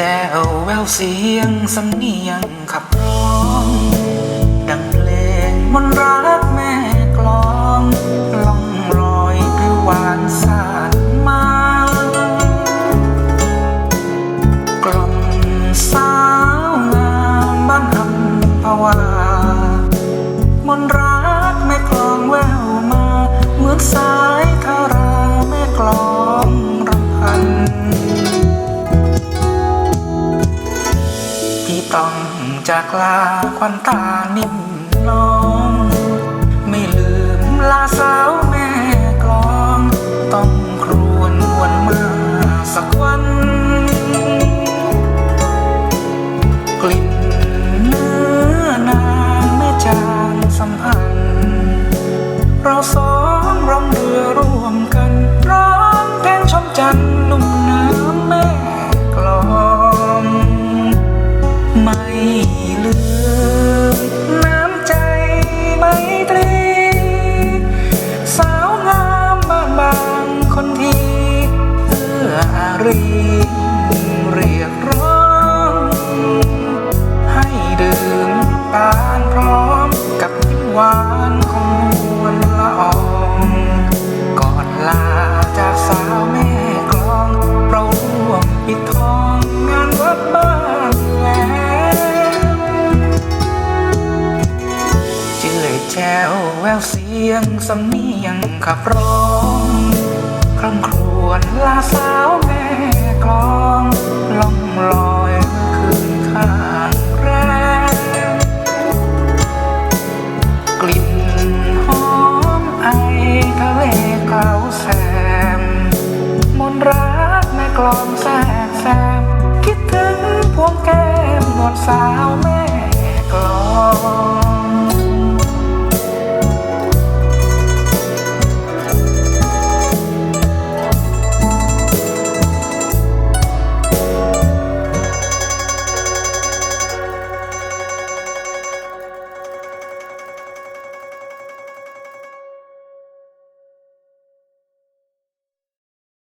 แจ้วแววเสียงสำเนียงขับร้อง ดังเพลงมนต์รักแม่กลองล่องลอยผิวหวานสานมากล่อมสาวงามบ้านคำภาวา ต้องจากลาควันตานิ่มน้อง ไม่ลืมลาสาวแม่กลอง ต้องครวนวนมาสักวัน กลิ่นเนื้อนางแม่จางสัมพันธ์ เราสองร้องเรือร่วมกันร้องเพลงชมจันทร์ลุ่มน้ำแม่กลอง ลืมน้ำใจไมตรี สาวงามบางบางคนที่เอื้ออารีเรียกร้อง ให้ดื่มตาลพร้อมกับยิ้มหวานของนวลละอองกอนลา แวแววเสียงสำเนียงขับร้องคร่ำครวญลาสาวแม่กลองล่องลอยคืนข้างแรมกลิ่นหอมไอทะเลเกลาแซมมนรักแม่กลองแทรกแซมคิดถึงพวงแก้มนวลสาวแม่กลอง